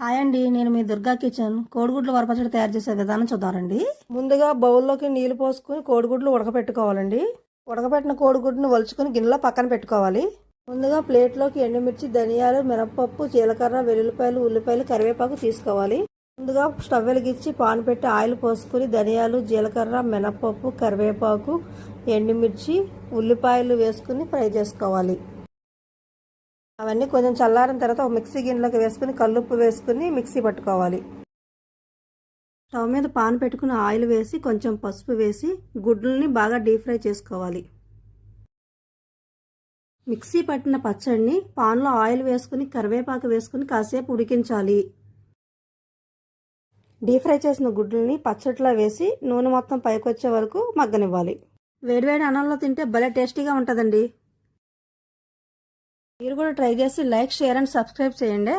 Hi అండి నేను మీ Durga kitchen. కోడిగుడ్లు వరపచ్చడి తయారు చేసే విధానం చూద్దామండి. ముందుగా బౌల్లోకి నీళ్ళు పోసుకుని కోడిగుడ్లు ఉడకపెట్టుకోవాలండి ఉడకపెట్టిన కోడిగుడ్డును వలుచుకుని గిన్నెలో పక్కన పెట్టుకోవాలి. ముందుగా ప్లేట్లోకి ఎండుమిర్చి ధనియాలు మినపప్పు జీలకర్ర వెల్లుల్లిపాయలు ఉల్లిపాయలు కరివేపాకు తీసుకోవాలి. ముందుగా స్టవ్ వెలిగించి పాన్ పెట్టి ఆయిల్ పోసుకుని ధనియాలు జీలకర్ర మినపప్పు కరివేపాకు ఎండుమిర్చి ఉల్లిపాయలు వేసుకుని ఫ్రై చేసుకోవాలి. అవన్నీ కొంచెం చల్లారిన తర్వాత ఒక మిక్సీ గిన్నెలోకి వేసుకుని కల్లుప్పు వేసుకుని మిక్సీ పట్టుకోవాలి. స్టవ్ మీద పాన్ పెట్టుకుని ఆయిల్ వేసి కొంచెం పసుపు వేసి గుడ్లని బాగా డీప్ ఫ్రై చేసుకోవాలి. మిక్సీ పట్టిన పచ్చడిని పాన్లో ఆయిల్ వేసుకుని కరివేపాకు వేసుకుని కాసేపు ఉడికించాలి. డీప్ ఫ్రై చేసిన గుడ్లని పచ్చట్లో వేసి నూనె మొత్తం పైకి వచ్చే వరకు మగ్గనివ్వాలి. వేడివేడి అన్నంలో తింటే భలే టేస్టీగా ఉంటుందండి. మీరు కూడా ట్రై చేసి లైక్ షేర్ అండ్ సబ్స్క్రైబ్ చేయండి.